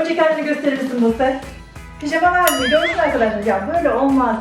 Önce kendini gösterir misin Buse? Pijamalar mı? Görsün arkadaşlar. Ya böyle olmaz.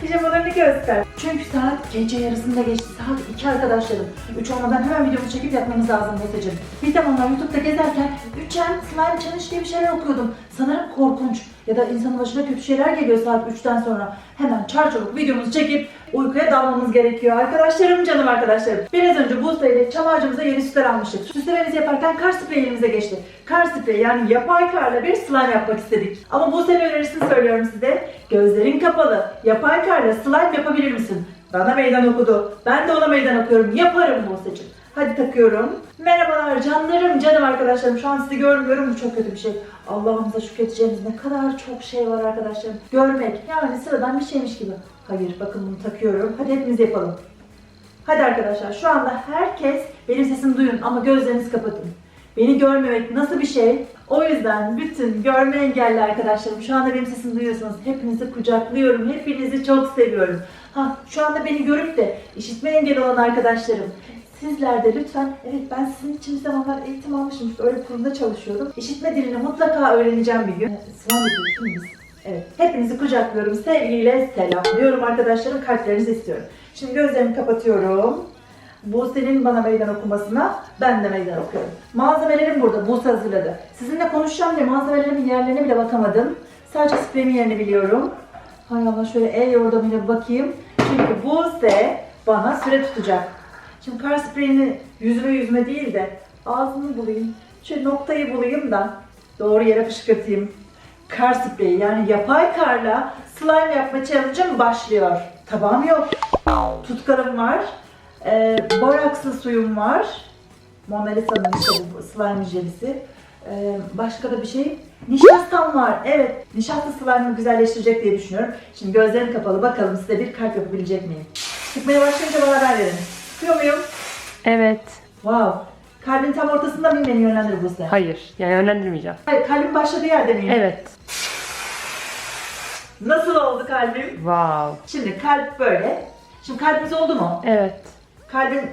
Pijamalarını göster. Çünkü saat gece yarısında geçti. Saat 2 arkadaşlarım. 3 olmadan hemen videomuzu çekip yapmamız lazım Buse'cim. Bir zamanlar YouTube'da gezerken 3M Slime Challenge diye bir şeyler okuyordum. Sanırım korkunç ya da insanın başına kötü şeyler geliyor saat 3'ten sonra. Hemen çarçabuk videomuzu çekip uykuya dalmamız gerekiyor. Arkadaşlarım, canım arkadaşlarım. Biraz önce Buse ile çam yeni süsler almıştık. Süslememizi yaparken kar spreyi elimize geçti. Kar spreyi yani yapay karla bir slime yapmak istedik. Ama Buse'nin önerisini söylüyorum size. Gözlerin kapalı. Yapay karla slime yapabilir misin? Bana meydan okudu. Ben de ona meydan okuyorum. Yaparım Buse'cim. Hadi takıyorum. Merhabalar canlarım, canım arkadaşlarım. Şu an sizi görmüyorum. Bu çok kötü bir şey. Allah'ımıza şükredeceğimiz ne kadar çok şey var arkadaşlarım. Görmek yani sıradan bir şeymiş gibi. Hayır bakın bunu takıyorum. Hadi hepimiz yapalım. Hadi arkadaşlar şu anda herkes benim sesimi duyun ama gözlerinizi kapatın. Beni görmemek nasıl bir şey? O yüzden bütün görme engelli arkadaşlarım şu anda benim sesimi duyuyorsanız hepinizi kucaklıyorum. Hepinizi çok seviyorum. Ha şu anda beni görüp de işitme engeli olan arkadaşlarım Sizler de lütfen, evet ben sizin için bir zamanlar eğitim almışım. Öyle kurumda çalışıyordum. İşitme dilini mutlaka öğreneceğim bir gün. Sıvan değil? Evet. Hepinizi kucaklıyorum. Sevgiyle selamlıyorum arkadaşlarım. Kalplerinizi istiyorum. Şimdi gözlerimi kapatıyorum. Buse'nin bana meydan okumasına ben de meydan okuyorum. Malzemelerim burada. Buse hazırladı. Sizinle konuşacağım diye malzemelerimin yerlerine bile bakamadım. Sadece spreyimin yerini biliyorum. Hay Allah şöyle el yordamıyla bakayım. Çünkü Buse bana süre tutacak. Şimdi kar spreyini yüzüme yüzüme değil de ağzımı bulayım. Şöyle noktayı bulayım da doğru yere fışkırtayım. Kar spreyi yani yapay karla slime yapma challenge'ım başlıyor. Tabağım yok. Tutkalım var. Ee, borakslı suyum var. Mona işte bu slime jelisi. Ee, başka da bir şey. Nişastam var. Evet. Nişasta slime'ı güzelleştirecek diye düşünüyorum. Şimdi gözlerim kapalı. Bakalım size bir kalp yapabilecek miyim? Sıkmaya başlayınca bana haber verin. Sıkıyor muyum? Evet. Wow. Kalbin tam ortasında mıyım beni yönlendir bu size? Hayır. Yani yönlendirmeyeceğim. Hayır, kalbin başladığı yerde miyim? Evet. Nasıl oldu kalbim? Wow. Şimdi kalp böyle. Şimdi kalbimiz oldu mu? Evet. Kalbin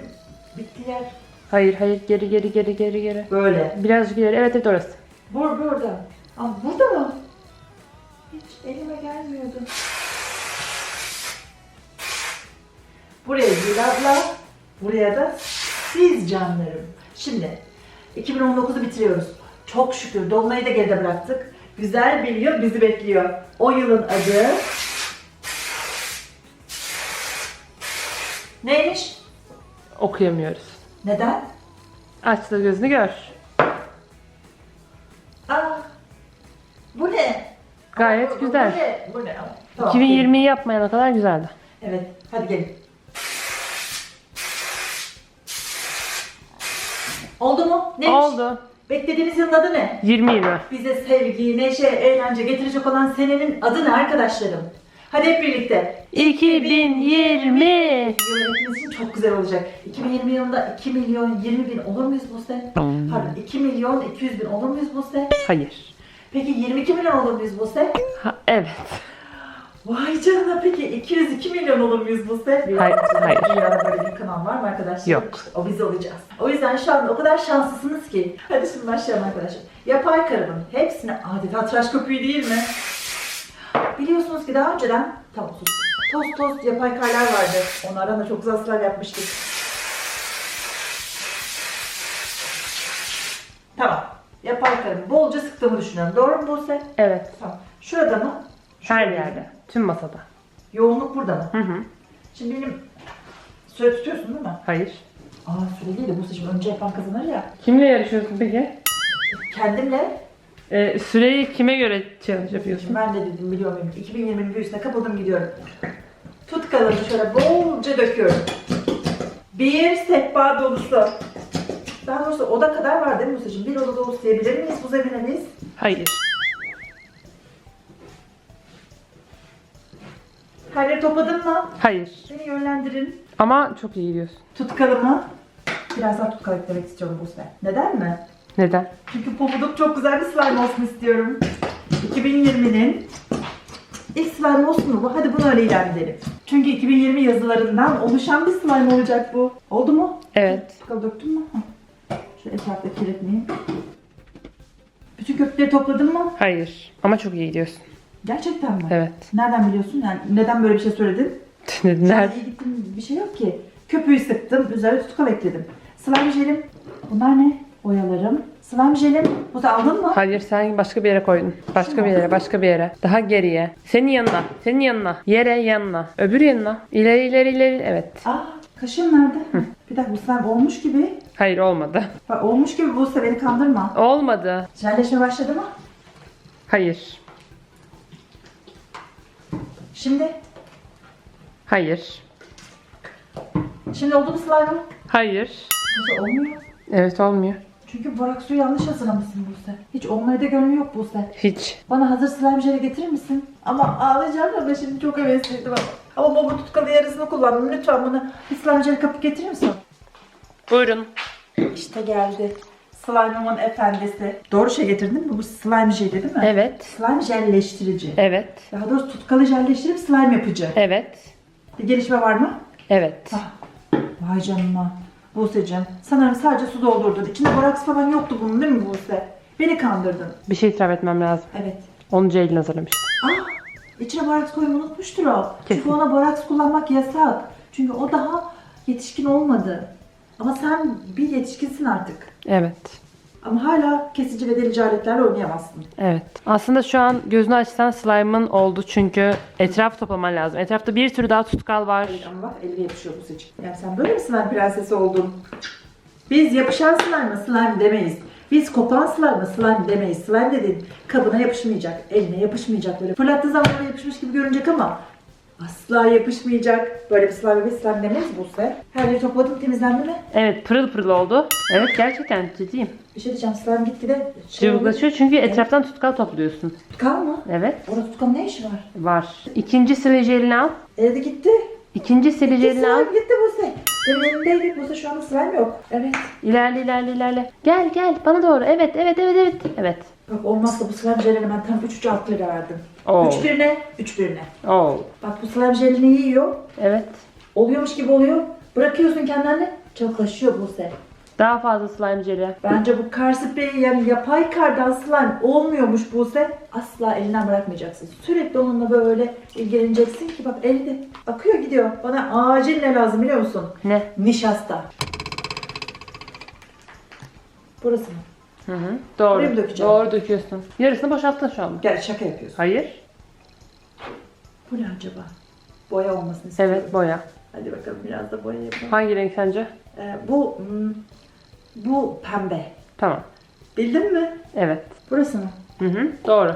bitti yer Hayır hayır geri geri geri geri geri. böyle. Birazcık ileri. Evet evet orası. Bur burada. Aa, burada mı? Hiç elime gelmiyordu. Buraya Gül abla, buraya da siz canlarım. Şimdi 2019'u bitiriyoruz. Çok şükür Dolunay'ı da geride bıraktık. Güzel bir yıl bizi bekliyor. O yılın adı... Neymiş? Okuyamıyoruz. Neden? Aç da gözünü gör. Aa, bu ne? Gayet Bu- güzel. Bu ne? Bu ne? Tamam, 2020'yi yapmayana kadar güzeldi. Evet, hadi gelin. Oldu mu? Neymiş? Oldu. Beklediğimiz yılın adı ne? 2020. Bize sevgi, neşe, eğlence getirecek olan senenin adı ne arkadaşlarım? Hadi hep birlikte. 2020. Yıl hepimiz için çok güzel olacak. 2020 yılında 2 milyon 20 bin olur muyuz Buse? Pardon 2 milyon 200 bin olur muyuz Buse? Hayır. Peki 22 milyon olur muyuz Buse? Ha, evet. Vay canına peki 202 milyon olur muyuz Buse? Hayır, hayır. Dünyada böyle bir kanal var mı arkadaşlar? Yok. İşte o biz olacağız. O yüzden şu anda o kadar şanslısınız ki. Hadi şimdi başlayalım arkadaşlar. Yapay karımın hepsine adeta tıraş köpüğü değil mi? Biliyorsunuz ki daha önceden tamam sus. Toz toz yapay karlar vardı. Onlardan da çok güzel ısrar yapmıştık. Tamam. Yapay karımı bolca sıktığımı düşünüyorum. Doğru mu Buse? Evet. Tamam. Şurada mı? Her yerde. Tüm masada. Yoğunluk burada mı? Hı hı. Şimdi benim süre tutuyorsun değil mi? Hayır. Aa süre değil de bu seçim önce yapan kazanır ya. Kimle yarışıyorsun peki? Kendimle Ee, süreyi kime göre challenge yapıyorsun? ben de dedim biliyor muyum? 2020'nin bir üstüne kapadım gidiyorum. Tut kalanı şöyle bolca döküyorum. Bir sehpa dolusu. Daha doğrusu oda kadar var değil mi bu seçim? Bir oda dolusu diyebilir miyiz bu zemine biz? Hayır. Yeri topladın mı? Hayır. Beni yönlendirin. Ama çok iyi gidiyorsun. Tutkalımı. Biraz daha tutkal eklemek istiyorum bu sefer. Neden mi? Neden? Çünkü pofuduk çok güzel bir slime olsun istiyorum. 2020'nin ilk slime olsun mu bu? Hadi bunu öyle ilan edelim. Çünkü 2020 yazılarından oluşan bir slime olacak bu. Oldu mu? Evet. Tutkal döktün mü? Hah. Şöyle etrafta kirletmeyeyim. Bütün köpükleri topladın mı? Hayır. Ama çok iyi gidiyorsun. Gerçekten mi? Evet. Nereden biliyorsun? Yani neden böyle bir şey söyledin? Nerede? İyi gittim bir şey yok ki. Köpüğü sıktım, üzerine tutkal ekledim. Slime jelim. Bunlar ne? Boyalarım. Slime jelim. Bu da aldın mı? Hayır sen başka bir yere koydun. Başka bir yere, başka bir yere. Daha geriye. Senin yanına, senin yanına. Yere yanına. Öbür yanına. İleri ileri ileri. Evet. Aa, kaşığım nerede? Bir dakika bu slime olmuş gibi. Hayır olmadı. Bak olmuş gibi Buse beni kandırma. Olmadı. Jelleşme başladı mı? Hayır. Şimdi. Hayır. Şimdi oldu mu slime'ım? Hayır. Buse olmuyor. Evet olmuyor. Çünkü borak suyu yanlış hazırlamışsın Buse. Hiç olmaya da gönlü yok Buse. Hiç. Bana hazır slime jeli getirir misin? Ama ağlayacağım ama şimdi çok hevesliydim ama. Ama baba tutkalı yarısını kullandım. Lütfen bana bir slime jeli kapıp getirir misin? Buyurun. İşte geldi. Slime'ımın efendisi. Doğru şey getirdin mi? Bu slime jeli değil mi? Evet. Slime jelleştirici. Evet. Daha doğrusu tutkalı jelleştirip slime yapıcı. Evet. Bir gelişme var mı? Evet. Ah, Vay canına. Buse'cim sanırım sadece su doldurdun. İçinde boraks falan yoktu bunun değil mi Buse? Beni kandırdın. Bir şey itiraf etmem lazım. Evet. Onu Ceylin hazırlamış. Ah, içine boraks koymayı unutmuştur o. Çünkü Kesin. ona boraks kullanmak yasak. Çünkü o daha yetişkin olmadı. Ama sen bir yetişkinsin artık. Evet. Ama hala kesici ve delici aletlerle oynayamazsın. Evet. Aslında şu an gözünü açsan slime'ın oldu çünkü etraf toplaman lazım. Etrafta bir sürü daha tutkal var. Ama bak eline yapışıyor bu seçim. Yani sen böyle mi slime prensesi oldun? Biz yapışan slime'a slime demeyiz. Biz kopan slime'a slime demeyiz. Slime dediğin kabına yapışmayacak, eline yapışmayacak böyle. Fırlattığı zaman yapışmış gibi görünecek ama asla yapışmayacak. Böyle bir slime bir slime demeyiz Buse. Her yeri topladın temizlendi mi? Evet pırıl pırıl oldu. Evet gerçekten ciddiyim. Bir şey diyeceğim slime gitti de şey. Cıvıklaşıyor çünkü etraftan tutkal topluyorsun. Tutkal mı? Evet. Orada tutkalın ne işi var? Var. İkinci sivilcelini al. Evde gitti. İkinci Gitti sivilcelini al. gitti Buse. Demin elimdeydi Buse şu anda slime yok. Evet. İlerle ilerle ilerle. Gel gel bana doğru. Evet evet evet evet. Evet. Bak olmazsa bu slime jelini ben tam 3 3 6 lira verdim. Oo. 3 birine, 3 birine. Oo. Bak bu slime jelini yiyor. Evet. Oluyormuş gibi oluyor. Bırakıyorsun kendini. Çabuklaşıyor Buse. Daha fazla slime jeli. Bence bu kar spreyi yani yapay kardan slime olmuyormuş Buse. Asla elinden bırakmayacaksın. Sürekli onunla böyle ilgileneceksin ki bak elde akıyor gidiyor. Bana acil ne lazım biliyor musun? Ne? Nişasta. Burası mı? Hı hı. Doğru. Buraya mı dökeceğim? Doğru döküyorsun. Yarısını boşalttın şu an. Gel şaka yapıyorsun. Hayır. Bu ne acaba? Boya olmasını istiyorum. Evet boya. Hadi bakalım biraz da boya yapalım. Hangi renk sence? Ee, bu hmm, bu pembe. Tamam. Bildin mi? Evet. Burası mı? Hı hı. Doğru.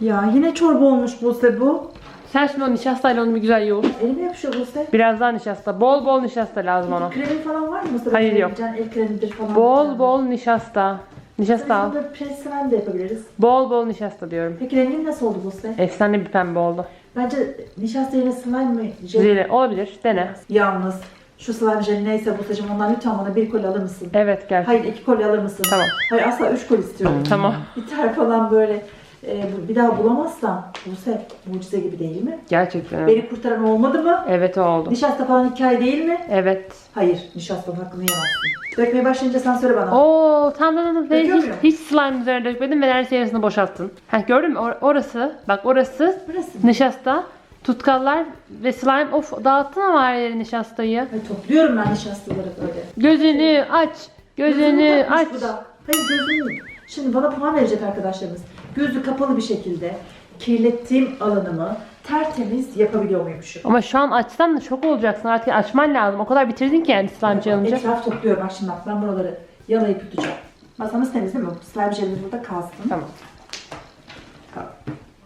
Ya yine çorba olmuş Buse bu. Sen şimdi o nişastayla onu bir güzel yoğur. Elime yapışıyor Buse. Biraz daha nişasta. Bol bol nişasta lazım ona. Kremin falan var mı Buse? Hayır, Böyle yok. El kremidir falan. Bol bol nişasta. Nişasta al. Prens slime de yapabiliriz. Bol bol nişasta diyorum. Peki rengin nasıl oldu Buse? Efsane bir pembe oldu. Bence nişasta yerine slime mı? Jel- Güzel. Olabilir. Dene. Yalnız şu slime jeli neyse Buse'cim ondan lütfen bana bir koli alır mısın? Evet gel. Hayır iki koli alır mısın? Tamam. Hayır asla üç koli istiyorum. Tamam. Biter falan böyle. Ee, bir daha bulamazsam Buse mucize gibi değil mi? Gerçekten. Beni kurtaran olmadı mı? Evet oldu. Nişasta falan hikaye değil mi? Evet. Hayır, nişastanın hakkını yemezsin. Dökmeye başlayınca sen söyle bana. Oo tamam tamam tamam. Döküyor Hiç, muyum? hiç slime üzerine dökmedim ve neredeyse yarısını boşalttın. Ha gördün mü? Or- orası. Bak orası Burası. nişasta. Tutkallar ve slime. Of dağıttın ama her yeri nişastayı. Hayır, topluyorum ben nişastaları böyle. Gözünü aç. Gözünü takmış aç. bu da. Hayır gözünü. Şimdi bana puan verecek arkadaşlarımız. Gözü kapalı bir şekilde kirlettiğim alanımı tertemiz yapabiliyor muymuşum? Ama şu an açsan da şok olacaksın. Artık açman lazım. O kadar bitirdin ki yani slime challenge'ı. Etraf topluyorum. Bak şimdi bak ben buraları yalayıp tutacağım. Masamız temiz değil mi? Slime jelimiz burada kalsın. Tamam.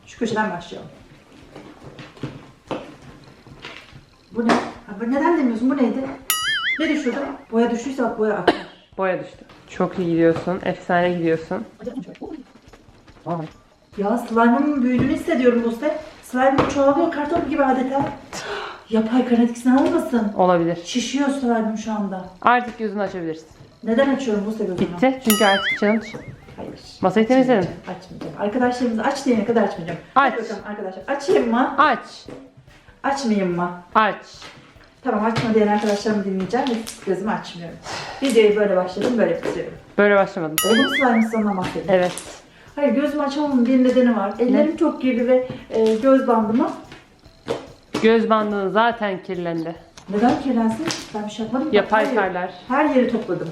Şu köşeden başlayalım. Bu ne? Ha, neden demiyorsun? Bu neydi? Ne düşürdü? Boya düştüyse bak boya akar. Boya düştü. Çok iyi gidiyorsun. Efsane gidiyorsun. Ya slime'ın büyüdüğünü hissediyorum Buse. Slime'ım çoğalıyor kartopu gibi adeta. Yapay kan etkisini almasın. Olabilir. Şişiyor slime'ım şu anda. Artık gözünü açabilirsin. Neden açıyorum Buse gözümü? Bitti. Çünkü artık challenge. Hayır. Masayı temizledin. Açmayacağım. Arkadaşlarımız aç diyene kadar açmayacağım. Aç. Hadi bakalım arkadaşlar. Açayım mı? Aç. Açmayayım mı? Aç. Tamam açma diyen arkadaşlarımı dinleyeceğim ve gözümü açmıyorum. Videoyu böyle başladım böyle bitiriyorum. Böyle başlamadım. Oğlum slime'ı sana bahsedeyim. Evet. Hayır gözümü açamamın bir nedeni var. Ellerim çok kirli ve e, göz bandımı. Göz bandın zaten kirlendi. Neden kirlensin? Ben bir şey yapmadım. Yapay Her yeri- karlar. Her yeri topladım.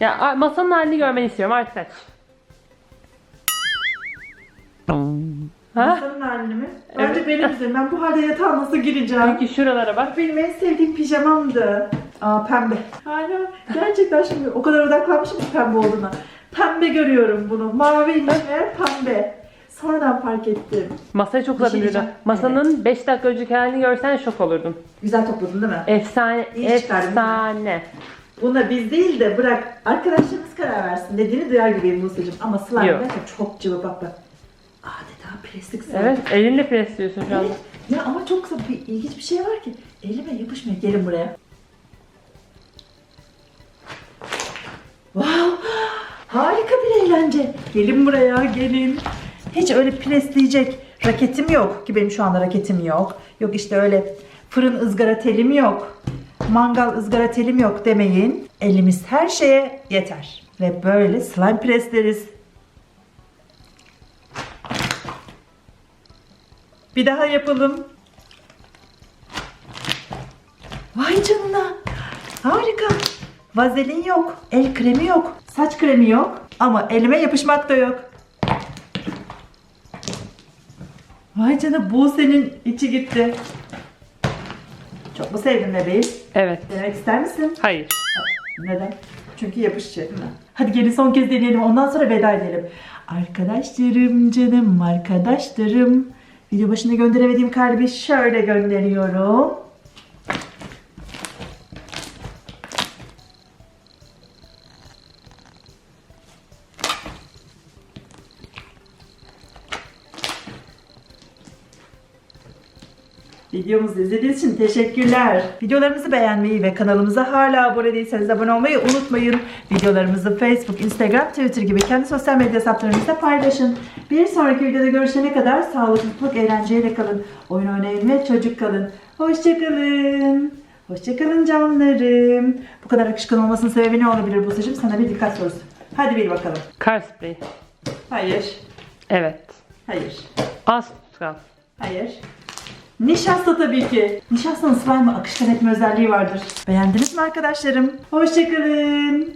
Ya a- masanın halini görmeni istiyorum artık aç. Ha? Masanın halini mi? Bence benim üzerine. Ben bu halde yatağa nasıl gireceğim? Peki şuralara bak. Benim en sevdiğim pijamamdı. Aa pembe. Hala gerçekten şimdi o kadar odaklanmışım ki pembe olduğuna. Pembe görüyorum bunu. Maviymiş meğer pembe. Sonradan fark ettim. Masayı çok şey uzadım diyeceğim. Masanın 5 dakika önceki halini görsen şok olurdun. Güzel topladın değil mi? Efsane, İyi çıkardın, efsane. Buna biz değil de bırak arkadaşlarımız karar versin dediğini duyar gibiyim Musa'cığım. Ama slime Yok. derken çok cıvı bak bak. Adeta plastik slime. Evet, elinle presliyorsun şu anda. Ya ama çok kısa bir ilginç bir şey var ki elime yapışmıyor. Gelin buraya. Wow! Harika bir eğlence. Gelin buraya, gelin. Hiç öyle presleyecek raketim yok ki benim şu anda raketim yok. Yok işte öyle fırın ızgara telim yok. Mangal ızgara telim yok demeyin. Elimiz her şeye yeter. Ve böyle slime presleriz. Bir daha yapalım. Vay canına. Harika. Vazelin yok. El kremi yok. Saç kremi yok. Ama elime yapışmak da yok. Vay canına bu senin içi gitti. Çok mu sevdin bebeğim? Evet. Denemek ister misin? Hayır. Neden? Çünkü yapışacak? Hadi gelin son kez deneyelim. Ondan sonra veda edelim. Arkadaşlarım, canım arkadaşlarım. Video başında gönderemediğim kalbi şöyle gönderiyorum. Videomuzu izlediğiniz için teşekkürler. Videolarımızı beğenmeyi ve kanalımıza hala abone değilseniz abone olmayı unutmayın. Videolarımızı Facebook, Instagram, Twitter gibi kendi sosyal medya hesaplarınızda paylaşın. Bir sonraki videoda görüşene kadar sağlık, mutluluk, eğlenceyle kalın. Oyun oynayın ve çocuk kalın. Hoşçakalın. Hoşçakalın canlarım. Bu kadar akışkan olmasının sebebi ne olabilir Buse'cim? Sana bir dikkat sorusu. Hadi bil bakalım. Kar spreyi. Hayır. Evet. Hayır. Az tutkal. Hayır. Nişasta tabii ki. Nişastanın slime'ı akışkan etme özelliği vardır. Beğendiniz mi arkadaşlarım? Hoşçakalın.